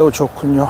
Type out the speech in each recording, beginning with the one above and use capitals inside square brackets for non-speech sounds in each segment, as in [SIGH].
매우 좋군요.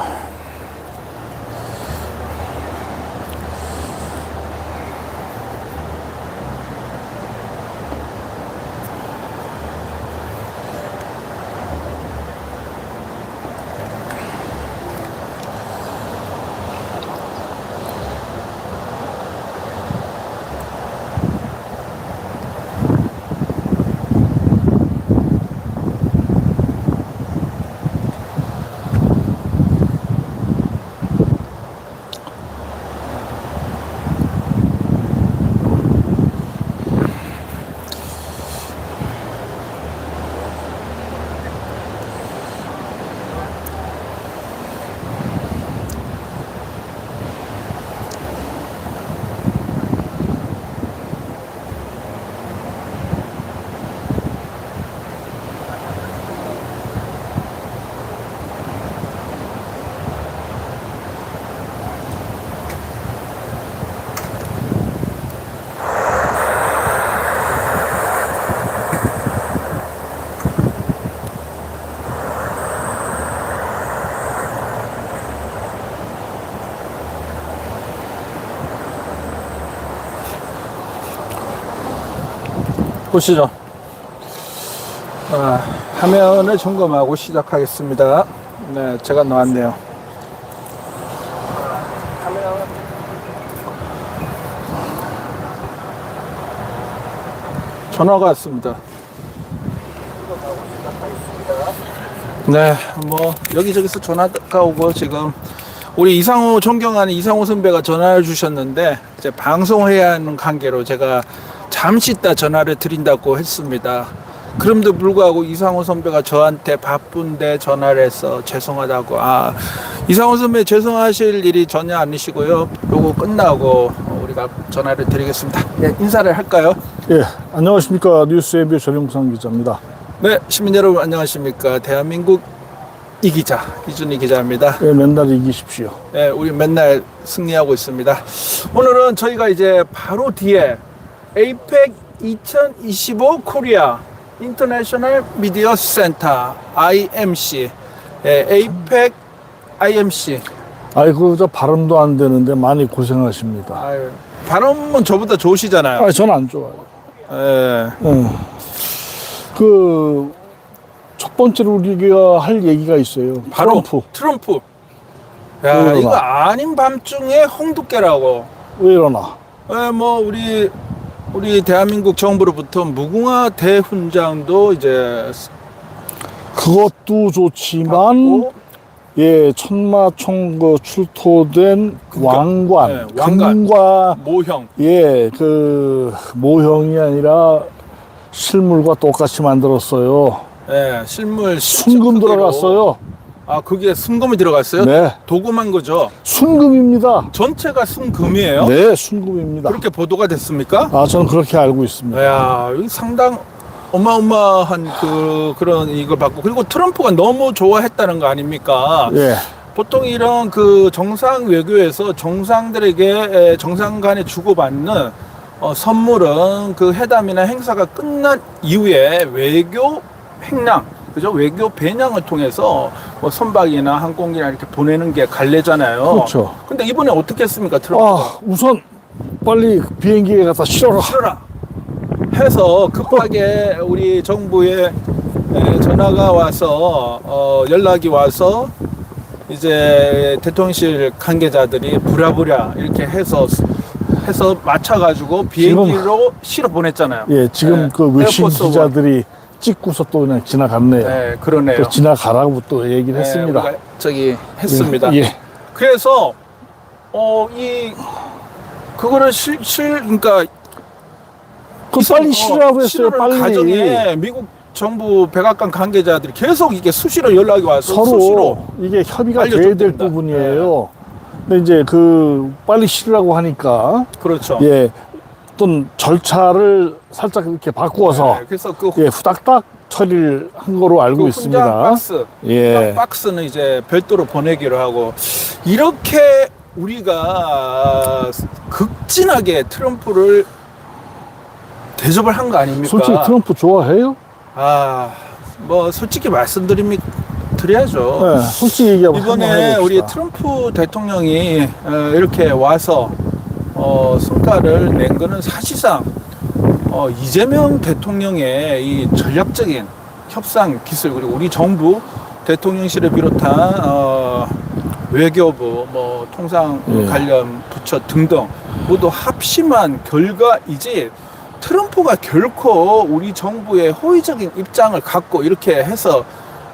보시죠. 아, 화면을 점검하고 시작하겠습니다. 네, 제가 나왔네요. 전화가 왔습니다. 네, 뭐 여기저기서 전화가 오고 지금 우리 이상호 존경하는 이상호 선배가 전화를 주셨는데 이제 방송해야 하는 관계로 제가 잠시 있다 전화를 드린다고 했습니다. 그럼에도 불구하고 이상호 선배가 저한테 바쁜데 전화를 해서 죄송하다고 아 이상호 선배 죄송하실 일이 전혀 아니시고요. 요거 끝나고 우리가 전화를 드리겠습니다. 예, 인사를 할까요? 예, 안녕하십니까 뉴스 앱의 전용상 기자입니다. 네, 시민 여러분 안녕하십니까? 대한민국 이 기자 이준희 기자입니다. 예, 맨날 이기십시오. 예, 우리 맨날 승리하고 있습니다. 오늘은 저희가 이제 바로 뒤에 APEC 2025 코리아 인터내셔널 미디어 센터 IMC 예, APEC IMC 아이고 저 발음도 안 되는데 많이 고생하십니다. 아유, 발음은 저보다 좋으시잖아요. 아, 전안 좋아요. 예. 응. 그첫 번째로 우리가 할 얘기가 있어요. 바로 트럼프 트럼프. 야? 이거 아닌 밤중에 홍두깨라고. 왜 이러나? 예, 뭐 우리 우리 대한민국 정부로부터 무궁화 대훈장도 이제 그것도 좋지만 받고 예 천마총 그 출토된 왕관, 네, 왕관. 금과 모형 예그 모형이 아니라 실물과 똑같이 만들었어요. 예, 실물 순금. 들어갔어요. 아, 그게 순금이 들어갔어요? 네, 도금한 거죠. 순금입니다. 전체가 순금이에요? 네, 순금입니다. 그렇게 보도가 됐습니까? 아, 저는 그렇게 알고 있습니다. 야, 이 상당 어마어마한 그 그런 이걸 받고 그리고 트럼프가 너무 좋아했다는 거 아닙니까? 예, 보통 이런 그 정상 외교에서 정상들에게 에, 정상 간에 주고받는 어, 선물은 그 회담이나 행사가 끝난 이후에 외교 횡령, 그죠? 외교 배낭을 통해서 뭐 선박이나 항공기나 이렇게 보내는 게 관례잖아요. 그렇죠. 근데 이번에 어떻게 했습니까, 트럼프가? 아, 우선 빨리 비행기에 갖다 실어라. 싫어라 해서 급하게 우리 정부에 에, 전화가 와서 어, 연락이 와서 이제 대통령실 관계자들이 부랴부랴 이렇게 해서 해서 맞춰가지고 비행기로 실어 보냈잖아요. 예, 지금 네, 그 외신 에어포스. 기자들이 찍고서 또 그냥 지나갔네요. 네, 그러네요. 또 지나가라고 또 얘기를 네, 했습니다. 우리가 저기 했습니다. 예, 예. 그래서 어 이 그거를 실실 그러니까 그 빨리 어, 실으라고 했어요. 빨리. 과정에 미국 정부 백악관 관계자들이 계속 이게 수시로 연락이 와서 서로 수시로 이게 협의가 돼야 될 됩니다. 부분이에요. 근데 이제 그 빨리 실으라고 하니까 그렇죠. 예, 어떤 절차를 살짝 이렇게 바꾸어서 네, 그래서 그, 예, 후닥닥 처리를 한 거로 알고 그 있습니다. 박스 예. 박스는 이제 별도로 보내기로 하고 이렇게 우리가 극진하게 트럼프를 대접을 한 거 아닙니까? 솔직히 트럼프 좋아해요? 아, 뭐 솔직히 말씀드립니다. 드려야죠. 네, 솔직히 얘기하면 이번에. 우리 트럼프 대통령이 어, 이렇게 와서 어, 성과를 낸 거는 사실상 어, 이재명 대통령의 이 전략적인 협상 기술 그리고 우리 정부 대통령실을 비롯한 어, 외교부 뭐 통상 예. 관련 부처 등등 모두 합심한 결과이지 트럼프가 결코 우리 정부의 호의적인 입장을 갖고 이렇게 해서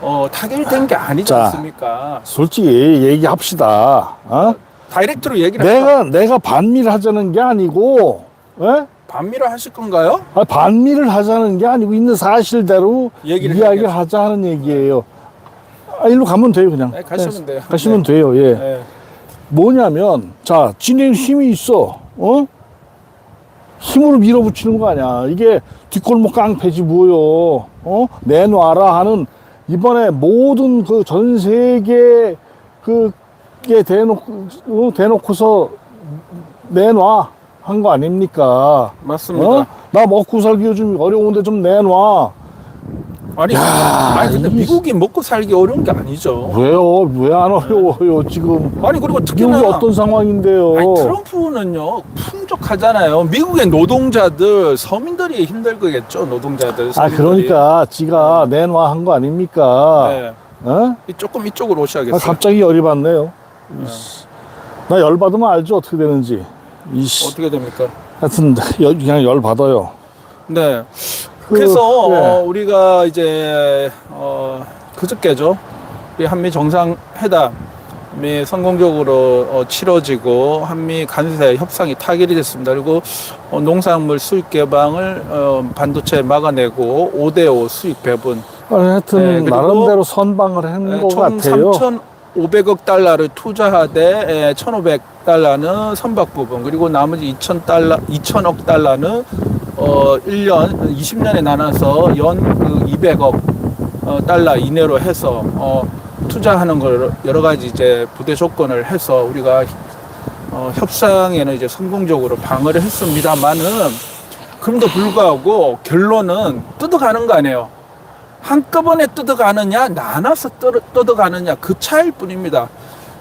어, 타결된 게 아니지 자, 않습니까? 솔직히 얘기합시다. 어? 다이렉트로 얘기를 내가 내가 반미를 하자는 게 아니고, 예? 반미를 하실 건가요? 아, 반미를 하자는 게 아니고 있는 사실대로 얘기를 이야기를 해야겠죠. 하자 하는 얘기예요. 아, 일로 가면 돼요, 그냥. 네, 가시면 돼요. 가시면 네. 돼요, 예. 네. 뭐냐면, 자, 진행 힘이 있어, 어? 힘으로 밀어붙이는 거 아니야. 이게 뒷골목 깡패지 뭐요, 어? 내놔라 하는 이번에 모든 그 전 세계 그게 대놓고, 어? 대놓고서 내놔 한 거 아닙니까? 맞습니다. 어? 나 먹고 살기 요즘 어려운데 좀 내놔. 아니, 아니 근데 이게- 미국이 먹고 살기 어려운 게 아니죠. 왜요? 왜 안 어려워요, 지금? 아니 그리고 특히나 미국이 어떤 상황인데요? 아니, 트럼프는요 풍족하잖아요. 미국의 노동자들 서민들이 힘들 거겠죠. 노동자들. 아, 서민들이. 그러니까 지가 내놔 한 거 아닙니까? 네. 어? 이 조금 이쪽으로 아, 오셔야겠어요. 갑자기 열이 받네요. 이씨. 나 열 받으면 알죠, 어떻게 되는지. 이씨. 어떻게 됩니까? 하여튼, [LAUGHS] 열, 그냥 열 받아요. 네. 그, 그래서 네. 어, 우리가 이제 어, 그저께죠. 우리 한미 정상회담이 성공적으로 어, 치러지고 한미 간세 협상이 타결이 됐습니다. 그리고 어, 농산물 수입 개방을 어, 반도체 막아내고 5대5 수입 배분 아니, 하여튼, 네, 나름대로 선방을 한것총 같아요. 3,500억 달러를 투자하되 1,500 달러는 선박 부분 그리고 나머지 2,000달러, 2,000억 달러는 어 1년 20년에 나눠서 연그 200억 어, 달러 이내로 해서 어 투자하는 걸 여러 가지 이제 부대 조건을 해서 우리가 어, 협상에는 이제 성공적으로 방어를 했습니다만은 그럼도 불구하고 결론은 뜯어가는 거 아니에요. 한꺼번에 뜯어가느냐 나눠서 뜯어, 뜯어가느냐 그 차이일 뿐입니다.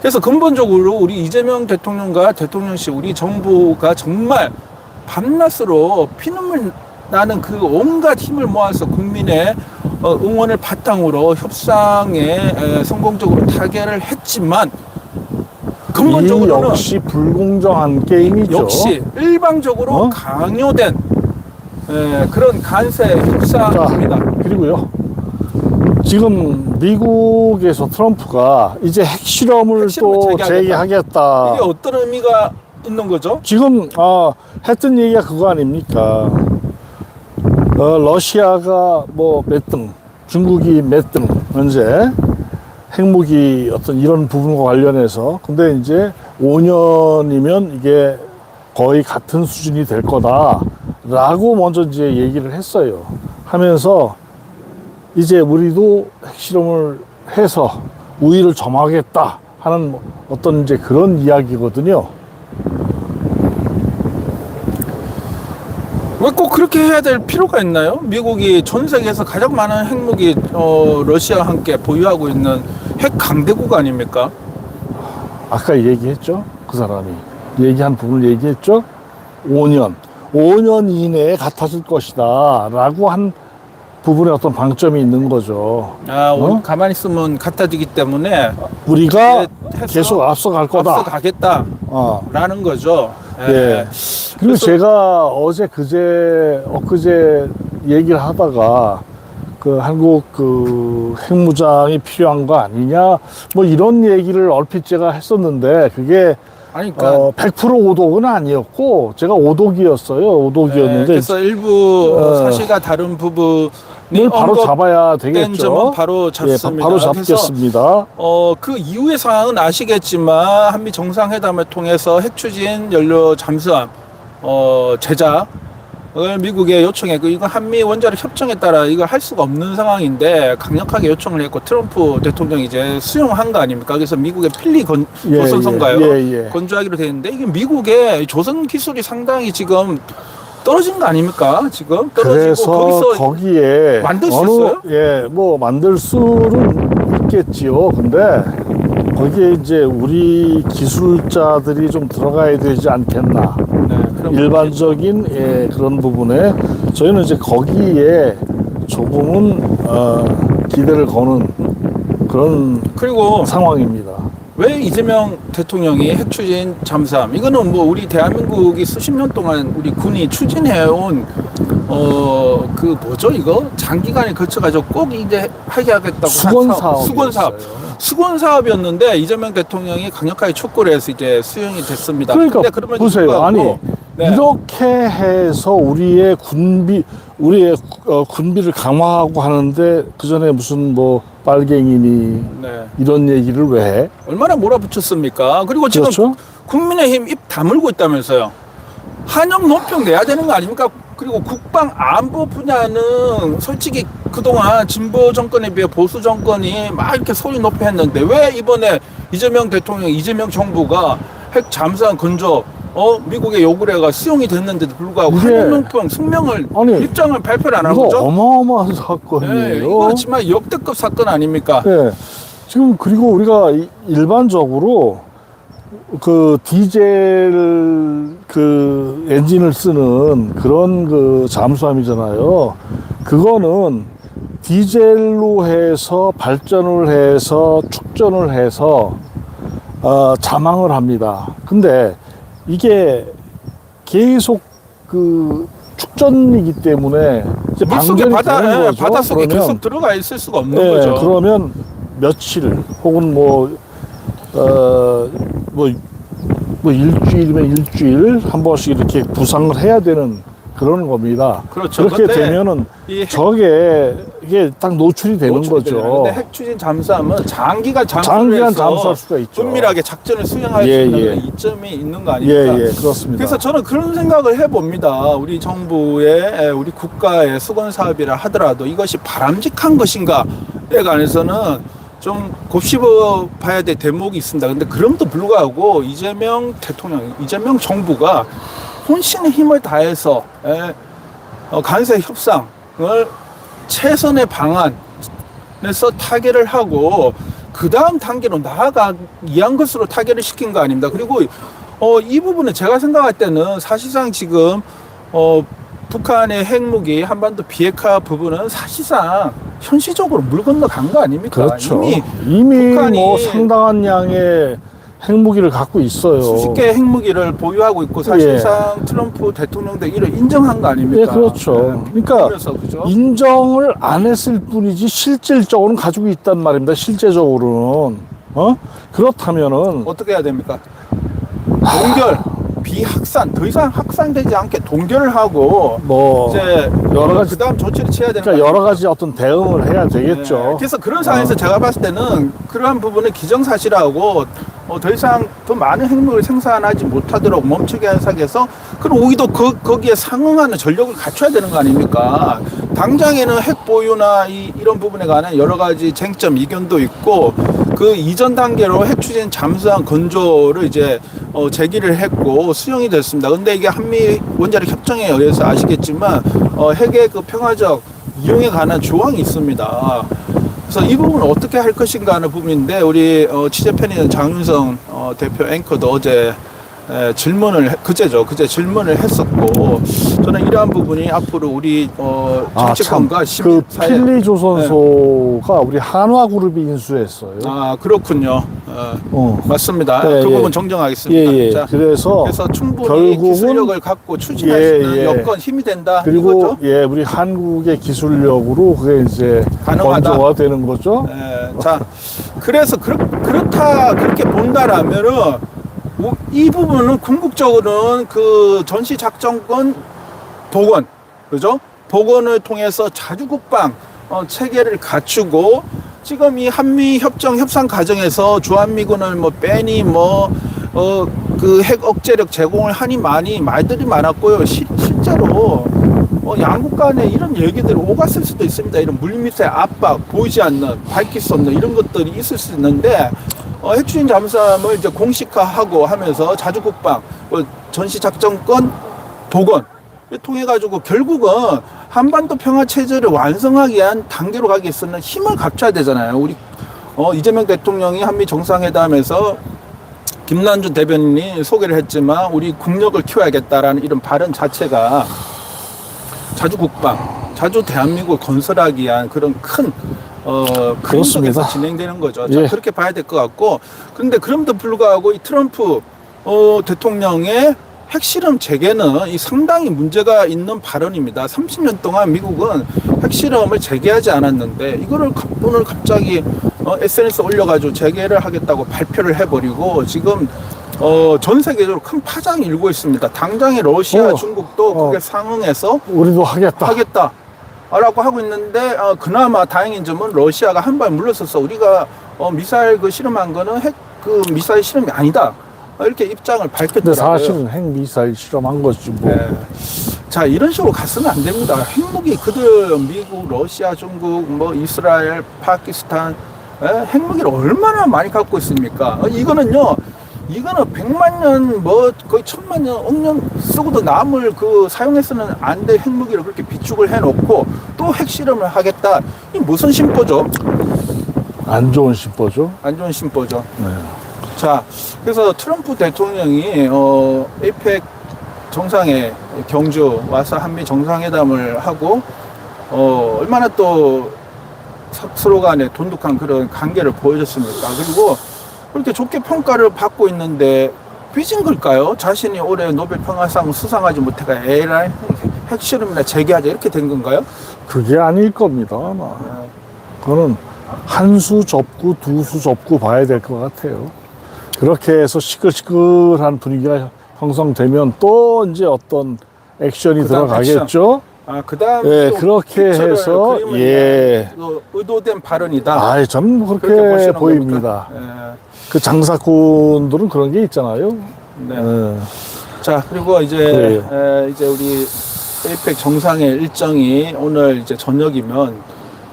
그래서 근본적으로 우리 이재명 대통령과 대통령실 우리 정부가 정말 밤낮으로 피눈물 나는 그 온갖 힘을 모아서 국민의 어, 응원을 바탕으로 협상에 에, 성공적으로 타결을 했지만 이 근본적으로는 역시 불공정한 게임이죠. 역시 일방적으로 어? 강요된 에, 그런 간세 협상입니다. 그리고요. 지금 미국에서 트럼프가 이제 핵실험을 핵실험을 또 재개하겠다. 재개하겠다. 이게 어떤 의미가 있는 거죠? 지금 아, 했던 얘기가 그거 아닙니까? 어, 러시아가 뭐 몇 등, 중국이 몇 등, 현재 핵무기 어떤 이런 부분과 관련해서 근데 이제 5년이면 이게 거의 같은 수준이 될 거다라고 먼저 이제 얘기를 했어요. 하면서 이제 우리도 핵실험을 해서 우위를 점하겠다 하는 뭐 어떤 이제 그런 이야기거든요. 왜 꼭 그렇게 해야 될 필요가 있나요? 미국이 전 세계에서 가장 많은 핵무기 어, 러시아와 함께 보유하고 있는 핵 강대국 아닙니까? 아까 얘기했죠? 그 사람이. 얘기한 부분을 얘기했죠? 5년. 5년 이내에 같아질 것이다. 라고 한 부분에 어떤 방점이 있는 거죠. 아, 어? 오- 가만히 있으면 같아지기 때문에 우리가 계속 앞서갈 거다. 앞서가겠다라는 어. 거죠. 예. 그리고 그래서- 제가 어제 그제 엊그제 얘기를 하다가 그 한국 그 핵무장이 필요한 거 아니냐 뭐 이런 얘기를 얼핏 제가 했었는데 그게 아니, 그러니까 어, 100% 오독은 아니었고 제가 오독이었어요. 오독이었는데 네, 그래서 일부 어. 사실과 다른 부분 이 이걸 바로 잡아야 되겠죠. 바로 예, 잡습니다. 바로 그래서 잡겠습니다. 어, 그 이후의 상황은 아시겠지만 한미 정상회담을 통해서 핵 추진 연료 잠수함 어, 제작 을 미국에 요청했고 이거 한미 원자력 협정에 따라 이걸 할 수가 없는 상황인데 강력하게 요청을 했고 트럼프 대통령이 이제 수용한 거 아닙니까? 그래서 미국의 필리 건, 예, 조선선가요? 예, 예. 건조하기로 되어 있는데 이게 미국의 조선 기술이 상당히 지금 떨어진 거 아닙니까? 지금 떨어지고 그래서 거기서 거기에 만들 수 있어요? 예, 뭐 만들 수는 있겠지요. 근데 거기에 이제 우리 기술자들이 좀 들어가야 되지 않겠나. 네, 일반적인 예, 그런 부분에 저희는 이제 거기에 조금은 어, 기대를 거는 그런 그리고 상황입니다. 왜 이재명 대통령이 핵 추진 잠수함 이거는 뭐 우리 대한민국이 수십 년 동안 우리 군이 추진해온 어 그 뭐죠 이거 장기간에 걸쳐가지고 꼭 이제 하게 하겠다고 수건 한 사업. 수건 사업 수건 사업이었는데 이재명 대통령이 강력하게 촉구를 해서 이제 수용이 됐습니다. 그러니까 보세요. 아니 네. 이렇게 해서 우리의 군비 우리의 어, 군비를 강화하고 하는데 그 전에 무슨 뭐 빨갱이니 네. 이런 얘기를 왜 해? 얼마나 몰아붙였습니까? 그리고 지금 그렇죠? 국민의힘 입 다물고 있다면서요. 한영 논평 내야 되는 거 아닙니까? 그리고 국방 안보 분야는 솔직히 그동안 진보 정권에 비해 보수 정권이 막 이렇게 소리 높여 했는데 왜 이번에 이재명 대통령, 이재명 정부가 핵 잠수함 건조 어 미국에 요구를 해가 수용이 됐는데도 불구하고 이게- 논평 성명을 아니, 입장을 발표를 안 하고 이거 있죠? 어마어마한 네, 사건이에요. 이거 정말 역대급 사건 아닙니까? 네. 지금 그리고 우리가 이- 일반적으로 그 디젤 그 엔진을 쓰는 그런 그 잠수함이잖아요. 그거는 디젤로 해서 발전을 해서 축전을 해서 어, 자망을 합니다. 근데 이게 계속 그 축전이기 때문에 이제 물속에 방전이 바다 예, 거죠. 바닷속에 그러면 계속 들어가 있을 수가 없는 네, 거죠. 그러면 며칠 혹은 뭐, 어, 뭐, 뭐 일주일이면 일주일 한 번씩 이렇게 부상을 해야 되는 그런 겁니다. 그렇죠. 그렇게 되면은 이 핵- 저게 이게 딱 노출이 되는 노출이 거죠. 되잖아요. 근데 핵 추진 잠수함은 장기간 잠수를 장기간 해서 잠수할 수가 있죠. 은밀하게 작전을 수행할 예, 수 있는 예. 이점이 있는 거 예, 아닙니까? 예, 그렇습니다. 그래서 저는 그런 생각을 해봅니다. 우리 정부의 에, 우리 국가의 수건 사업이라 하더라도 이것이 바람직한 것인가에 관해서는 좀 곱씹어 봐야 될 대목이 있습니다. 근데 그럼에도 불구하고 이재명 대통령, 이재명 정부가 혼신의 힘을 다해서 에, 어, 간세 협상을 최선의 방안에서 타결을 하고 그 다음 단계로 나아가기 위한 것으로 타결을 시킨 거 아닙니다. 그리고 어, 이 부분은 제가 생각할 때는 사실상 지금 어, 북한의 핵무기 한반도 비핵화 부분은 사실상 현실적으로 물 건너간 거 아닙니까? 그렇죠. 이미 이미, 북한이 뭐 상당한 양의 핵무기를 갖고 있어요. 수십 개의 핵무기를 보유하고 있고 사실상 트럼프 대통령도 이를 인정한 거 아닙니까? 예, 그렇죠. 네. 그러니까 그래서 그죠? 인정을 안 했을 뿐이지 실질적으로는 가지고 있단 말입니다. 실제적으로는 어 그렇다면은 어떻게 해야 됩니까? 동결, 비확산, 더 이상 확산되지 않게 동결을 하고 뭐 이제 여러 가지- 그다음 조치를 취해야 되는 그러니까 거 여러 가지 어떤 대응을 해야 되겠죠. 네. 그래서 그런 상황에서 어. 제가 봤을 때는 그러한 부분을 기정사실하고 어, 더 이상 더 많은 핵무기를 생산하지 못하도록 멈추게 한 상에서 그럼 오히려 그, 거기에 상응하는 전력을 갖춰야 되는 거 아닙니까? 당장에는 핵 보유나 이, 이런 부분에 관한 여러 가지 쟁점 이견도 있고 그 이전 단계로 핵 추진 잠수함 건조를 이제 어, 제기를 했고 수용이 됐습니다. 근데 이게 한미 원자력 협정에 의해서 아시겠지만 어, 핵의 그 평화적 이용에 관한 조항이 있습니다. 그래서 이 부분을 어떻게 할 것인가 하는 부분인데 우리 어, 취재편인 장윤성 어, 대표 앵커도 어제 에, 질문을 해- 그제죠 그제 질문을 했었고 저는 이러한 부분이 앞으로 우리 어, 정치권과 그 시민 사회 필리 조선소가 우리 한화그룹이 인수했어요. 아 그렇군요 어, 어. 맞습니다 네, 그 예. 부분 정정하겠습니다 예, 예. 자, 그래서, 그래서 충분히 기술력을 갖고 추진할 예, 수 있는 예. 여건 힘이 된다 그리고 이거죠 예, 우리 한국의 기술력으로 그게 이제 가능하다. 건조가 되는 거죠. 예, 자, 그래서 그렇, 그렇다 그렇게 본다라면은 오- 이 부분은 궁극적으로는 그 전시 작전권 복원, 그죠? 복원을 통해서 자주국방 어, 체계를 갖추고 지금 이 한미 협정 협상 과정에서 주한미군을 뭐 빼니 뭐 어 그 핵 억제력 제공을 하니 많이 말들이 많았고요. 시, 실제로 어, 양국 간에 이런 얘기들이 오갔을 수도 있습니다. 이런 물밑의 압박, 보이지 않는, 밝힐 수 없는 이런 것들이 있을 수 있는데, 어, 핵추진 잠수함을 이제 공식화하고 하면서 자주국방, 뭐 전시작전권 복원, 통해 가지고 결국은 한반도 평화 체제를 완성하기 위한 단계로 가기 위해서는 힘을 갖춰야 되잖아요. 우리 어, 이재명 대통령이 한미 정상회담에서 김난준 대변인이 소개를 했지만 우리 국력을 키워야겠다라는 이런 발언 자체가 자주 국방, 자주 대한민국을 건설하기 위한 그런 큰 어, 그렇습니다. 그림속에서 진행되는 거죠. 자, 예. 그렇게 봐야 될 것 같고, 그런데 그럼에도 불구하고 이 트럼프 어, 대통령의 핵실험 재개는 이 상당히 문제가 있는 발언입니다. 30년 동안 미국은 핵실험을 재개하지 않았는데 이거를 갑- 오늘 갑자기 어, SNS 에 올려가지고 재개를 하겠다고 발표를 해버리고 지금 어, 전 세계적으로 큰 파장이 일고 있습니다. 당장에 러시아, 어, 중국도 어. 그게 상응해서 우리도 하겠다. 하겠다. 라고 하고 있는데 어, 그나마 다행인 점은 러시아가 한 발 물러서서 우리가 어, 미사일 그 실험한 거는 핵 그 미사일 실험이 아니다. 어, 이렇게 입장을 밝혔더라고요. 사실은 핵 미사일 실험한 거지 뭐. 네. 자 이런 식으로 가서는 안 됩니다. 핵무기 그들 미국, 러시아, 중국, 뭐 이스라엘, 파키스탄 에? 핵무기를 얼마나 많이 갖고 있습니까? 어, 이거는요. 이거는 백만 년, 뭐 거의 천만 년, 억년 쓰고도 남을 그 사용해서는 안 될 핵무기를 그렇게 비축을 해놓고 또 핵실험을 하겠다. 이 무슨 심보죠? 안 좋은 심보죠. 안 좋은 심보죠. 네. 자, 그래서 트럼프 대통령이 어, 에이펙 정상에 경주 와서 한미 정상회담을 하고 어, 얼마나 또 서- 서로 간에 돈독한 그런 관계를 보여줬습니까? 그리고 그렇게 좋게 평가를 받고 있는데 삐진 걸까요? 자신이 올해 노벨 평화상 수상하지 못해가 에라이 핵실험이나 재개하자 이렇게 된 건가요? 그게 아닐 겁니다. 아마. 어, 그거는 한 수 접고 두 수 접고 봐야 될 것 같아요. 그렇게 해서 시끌시끌한 분위기가 형성되면 또 이제 어떤 액션이 그다음 들어가겠죠. 아, 그 다음 예, 그렇게 해서, 예. 의도된 발언이다. 아, 전 그렇게 그렇게 보시는 보입니다. 겁니까? 그 장사꾼들은 그런 게 있잖아요. 예, 네. 예. 자 그리고 이제 그래요. 에, 이제 우리 에이펙 정상의 일정이 오늘 이제 저녁이면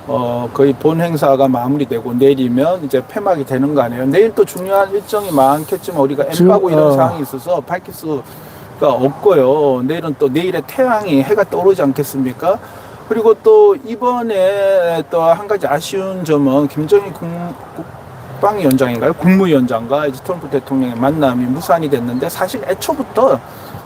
어 거의 본 행사가 마무리되고 내일이면 이제 폐막이 되는 거 아니에요. 내일 또 중요한 일정이 많겠지만 우리가 엠바고 이런 어. 상황이 있어서 밝힐 수가 없고요. 내일은 또 내일의 태양이 해가 떠오르지 않겠습니까? 그리고 또 이번에 또 한 가지 아쉬운 점은 김정일 국, 국방위원장인가요? 국무위원장과 이제 트럼프 대통령의 만남이 무산이 됐는데 사실 애초부터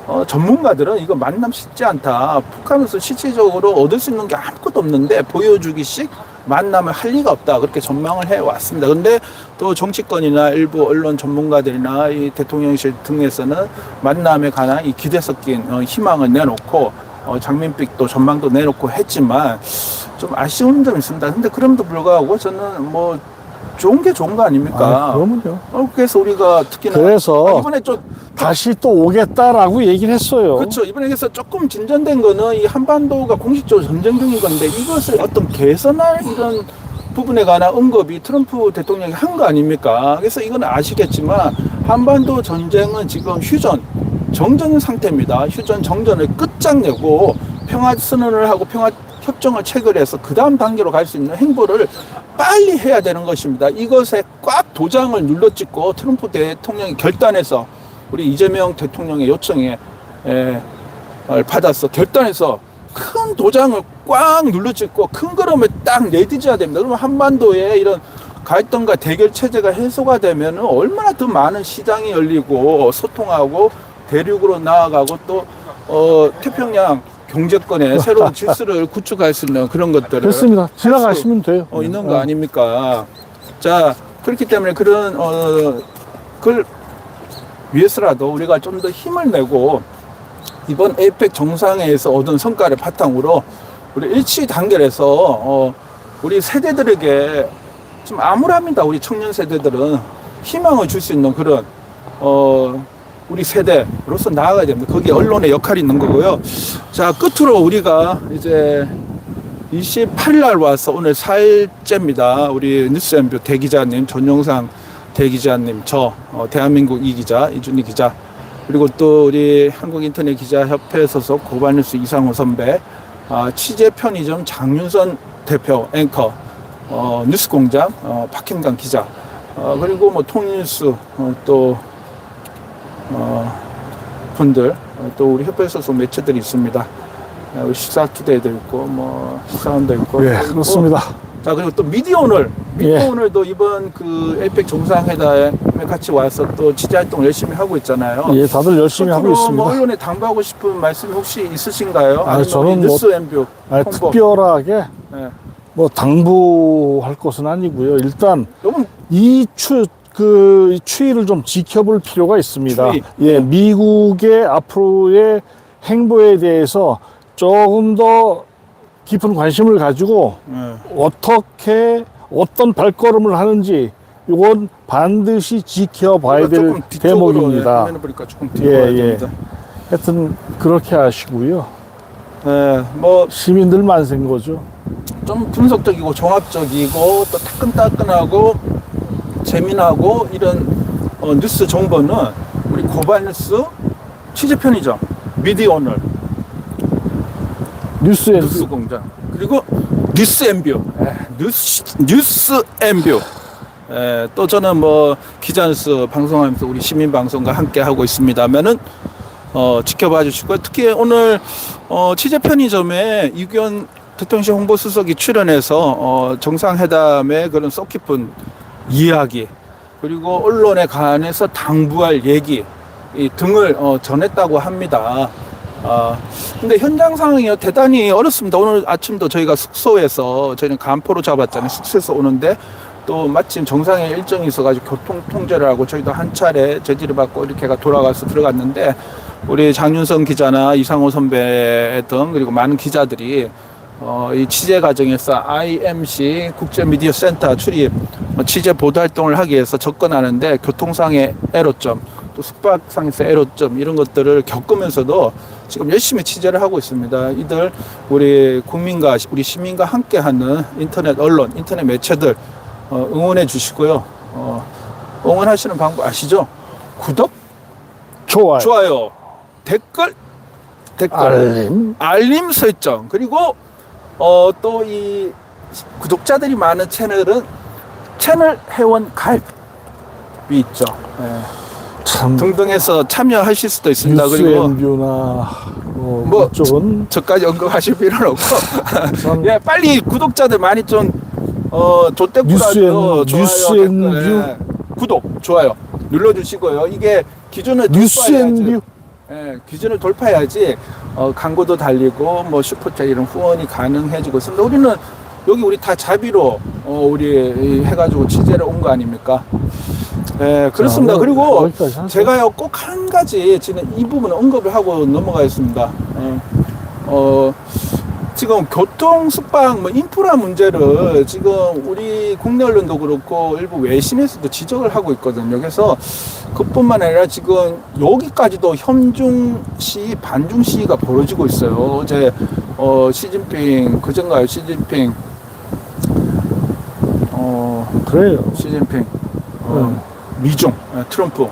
어, 전문가들은 이거 만남 쉽지 않다. 북한에서 실질적으로 얻을 수 있는 게 아무것도 없는데 보여주기식 만남을 할 리가 없다. 그렇게 전망을 해 왔습니다. 근데 또 정치권이나 일부 언론 전문가들이나 이 대통령실 등에서는 만남에 관한 이 기대 섞인 어, 희망을 내놓고 어, 장면빛도 전망도 내놓고 했지만 좀 아쉬운 점이 있습니다. 근데 그럼에도 불구하고 저는 뭐 좋은 게 좋은 거 아닙니까? 아, 그러면요. 어, 그래서 우리가 특히나 그래서 아, 이번에 좀 다시 또 오겠다라고 얘기를 했어요. 그렇죠. 이번에 그래서 조금 진전된 거는 이 한반도가 공식적으로 전쟁 중인 건데 이것을 어떤 개선할 이런 부분에 관한 언급이 트럼프 대통령이 한 거 아닙니까? 그래서 이건 아시겠지만 한반도 전쟁은 지금 휴전, 정전 상태입니다. 휴전, 정전을 끝장내고 평화 선언을 하고 평화 협정을 체결해서 그 다음 단계로 갈 수 있는 행보를 빨리 해야 되는 것입니다. 이것에 꽉 도장을 눌러찍고 트럼프 대통령이 결단해서 우리 이재명 대통령의 요청에 받아서 결단해서 큰 도장을 꽉 눌러찍고 큰 걸음을 딱 내딛어야 됩니다. 그러면 한반도에 이런 갈등과 대결 체제가 해소가 되면 얼마나 더 많은 시장이 열리고 소통하고 대륙으로 나아가고 또 어, 태평양 경제권의 [LAUGHS] 새로운 질서를 구축할 수 있는 그런 것들을 됐습니다. 지나가시면 돼요. 어, 있는 거 어. 아닙니까? 자, 그렇기 때문에 그런, 어, 그걸 위해서라도 우리가 좀 더 힘을 내고 이번 에이펙 정상회에서 얻은 성과를 바탕으로 우리 일치 단결해서 어, 우리 세대들에게 좀 암울합니다. 우리 청년 세대들은 희망을 줄 수 있는 그런 어, 우리 세대로서 나아가야 됩니다. 거기에 언론의 역할이 있는 거고요. 자, 끝으로 우리가 이제 28일 날 와서 오늘 4일째입니다. 우리 뉴스엠뷰 대기자님, 전용상 대기자님, 저 어, 대한민국 이 기자, 이준희 기자, 그리고 또 우리 한국인터넷 기자협회 소속 고발뉴스 이상호 선배, 아, 취재 편의점 장윤선 대표 앵커, 어, 뉴스공장 어, 박현강 기자, 어, 그리고 뭐 통일뉴스 어, 또 어, 분들, 어, 또 우리 협회 소속 매체들이 있습니다. 어, 우리 시사투데이도 있고, 뭐, 시사원도 있고. 예, 또 그렇습니다. 자 그리고 또 미디어 오늘 예. 미디어오늘도 이번 그 에펙 정상회담에 같이 와서 또 취재 활동 열심히 하고 있잖아요. 예, 다들 열심히 하고 끝으로 있습니다. 뭐 언론에 당부하고 싶은 말씀 혹시 있으신가요? 아, 저는 우리 뭐- 뉴스 엠뷰 아, 홍보. 특별하게 예. 뭐 당부할 것은 아니고요. 일단 너무 이 추, 그 추이를 좀 지켜볼 필요가 있습니다. 추이. 예, 미국의 앞으로의 행보에 대해서 조금 더 깊은 관심을 가지고 예. 어떻게 어떤 발걸음을 하는지 이건 반드시 지켜봐야 될 뒤쪽으로, 예, 대목입니다. 예, 가야 예. 됩니다. 하여튼 그렇게 하시고요. 예, 뭐 시민들 만센 거죠. 좀 분석적이고 종합적이고 또 따끈따끈하고 재미나고 이런 어, 뉴스 정보는 우리 고발 뉴스 취재 편의점 미디어 오늘. 뉴스 엔 뉴스 공장. 그리고 뉴스 엠뷰 예, 뉴스 뉴스 엠뷰 예, 또 저는 뭐 기자 뉴스 방송하면서 우리 시민 방송과 함께 하고 있습니다면은 어, 지켜봐 주시고 특히 오늘 어, 취재 편의점에 이규현 대통령실 홍보수석이 출연해서 어, 정상회담의 그런 속 깊은 이야기 그리고 언론에 관해서 당부할 얘기 이 등을 어, 전했다고 합니다. 아, 근데 현장 상황이 대단히 어렵습니다. 오늘 아침도 저희가 숙소에서 저희는 간포로 잡았잖아요. 숙소에서 오는데 또 마침 정상회 일정이 있어가지고 교통 통제를 하고 저희도 한 차례 제지를 받고 이렇게가 돌아가서 들어갔는데 우리 장윤성 기자나 이상호 선배 등 그리고 많은 기자들이 어, 이 취재 과정에서 IMC 국제미디어 센터 출입 어, 취재 보도 활동을 하기 위해서 접근하는데 교통상의 애로점 또 숙박상에서 애로점 이런 것들을 겪으면서도 지금 열심히 취재를 하고 있습니다. 이들 우리 국민과 우리 시민과 함께하는 인터넷 언론, 인터넷 매체들 어, 응원해 주시고요. 어, 응원하시는 방법 아시죠? 구독, 좋아요. 좋아요, 댓글, 댓글, 알림. 알림 설정 그리고 어, 또 이 구독자들이 많은 채널은 채널 회원 가입이 있죠. 예. 참 등등 해서 참여하실 수도 있습니다. 뉴스 그리고 엠뷰나 뭐, 뭐, 그쪽은 저까지 언급하실 필요는 없고 참 [LAUGHS] 예, 빨리 구독자들 많이 좀 어, 뉴스 조떼꾸라도 엔- 좋아요, 뉴스 댓글, 엔 예. 구독, 좋아요 눌러주시고요. 이게 기준을 뉴스 돌파해야지. 엠뷰 예, 기준을 돌파해야지 어, 광고도 달리고 뭐 슈퍼챗 이런 후원이 가능해지고 있습니다. 우리는 여기 우리 다 자비로 어, 우리 이 해가지고 취재를 온 거 아닙니까? 예, 그렇습니다. 자, 그리고 거기까지 하죠. 제가요 꼭 한 가지 지금 이 부분 언급을 하고 넘어가겠습니다. 어, 어, 지금 교통 숙박 뭐 인프라 문제를 지금 우리 국내 언론도 그렇고 일부 외신에서도 지적을 하고 있거든요. 그래서 그뿐만 아니라 지금 여기까지도 현중 시 반중 시위가 벌어지고 있어요. 어제 어 시진핑 그전가요 시진핑 어 그래요. 시진핑 어, 미중 어, 트럼프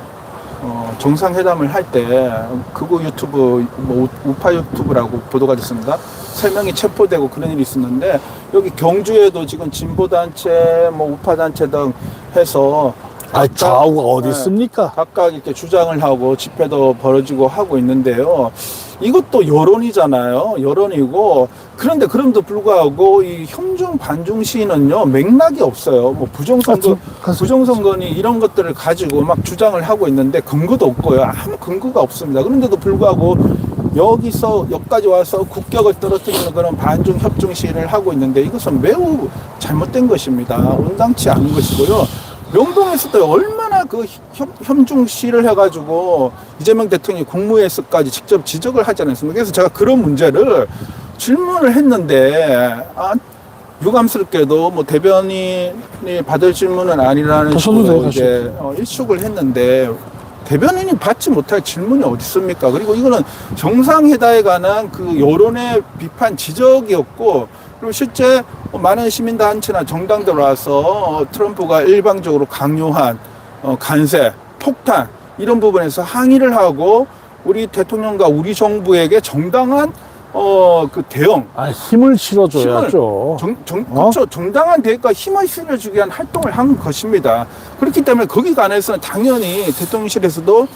어, 정상회담을 할때 극우 유튜브 뭐 우- 우파 유튜브라고 보도가 됐습니다. 세 명이 체포되고 그런 일이 있었는데 여기 경주에도 지금 진보 단체 뭐 우파 단체 등 해서 아 좌우가 어디 네. 있습니까? 각각 이렇게 주장을 하고 집회도 벌어지고 하고 있는데요. 이것도 여론이잖아요. 여론이고 그런데 그럼에도 불구하고 이 현중 반중 시위는요 맥락이 없어요. 뭐 부정선거. 부정선거니 이런 것들을 가지고 막 주장을 하고 있는데 근거도 없고요. 아무 근거가 없습니다. 그런데도 불구하고 여기서 여기까지 와서 국격을 떨어뜨리는 그런 반중 협중 시위를 하고 있는데 이것은 매우 잘못된 것입니다. 온당치 않은 것이고요. 명동에서도 얼마나 그 협, 시위를 해가지고 이재명 대통령이 국무회의서까지 직접 지적을 하지 않았습니까? 그래서 제가 그런 문제를 질문을 했는데 아, 유감스럽게도 뭐 대변인이 받을 질문은 아니라는 식으로 이제 어, 일축을 했는데 대변인이 받지 못할 질문이 어디 있습니까? 그리고 이거는 정상회담에 관한 그 여론의 비판 지적이었고 그리고 실제 많은 시민단체나 정당들 와서 어, 트럼프가 일방적으로 강요한 어, 간세, 폭탄 이런 부분에서 항의를 하고 우리 대통령과 우리 정부에게 정당한 어, 그 대응 아 힘을 실어줘야죠. 정, 정, 어? 그렇죠. 정당한 대가 힘을 실어주기 위한 활동을 한 것입니다. 그렇기 때문에 거기 관해서는 당연히 대통령실에서도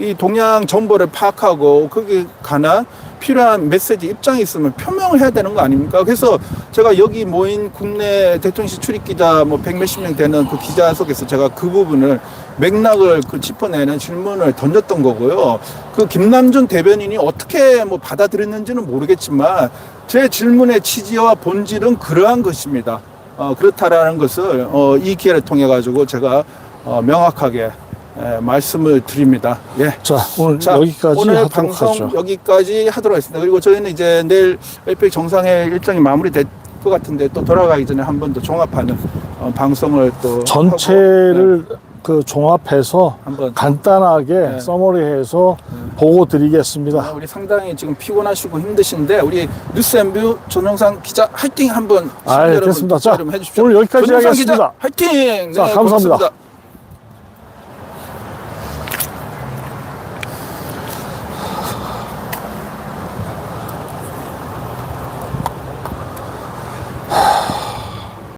이 동양 정보를 파악하고 거기 관한 필요한 메시지 입장이 있으면 표명을 해야 되는 거 아닙니까? 그래서 제가 여기 모인 국내 대통령실 출입 기자 뭐 백 몇십 명 되는 그 기자 속에서 제가 그 부분을 맥락을 그 짚어내는 질문을 던졌던 거고요. 그 김남준 대변인이 어떻게 뭐 받아들였는지는 모르겠지만 제 질문의 취지와 본질은 그러한 것입니다. 어, 그렇다라는 것을 어, 이 기회를 통해 가지고 제가 어, 명확하게 예, 말씀을 드립니다. 예. 자, 오늘 자, 여기까지 오늘 하도록 방송 하죠. 여기까지 하도록 하겠습니다. 그리고 저희는 이제 내일 엘펙 정상회 일정이 마무리될 것 같은데 또 돌아가기 전에 한 번 더 종합하는 어, 방송을 또 하고, 전체를 그 종합해서 네, 한번 간단하게 네. 서머리해서 보고 드리겠습니다. 아, 우리 상당히 지금 피곤하시고 힘드신데 우리 뉴스앤뷰 전영상 기자 화이팅 한번 아, 여러분 됐습니다. 자. 오늘 여기까지 하겠습니다. 기자 화이팅. 자, 감사합니다. 고맙습니다.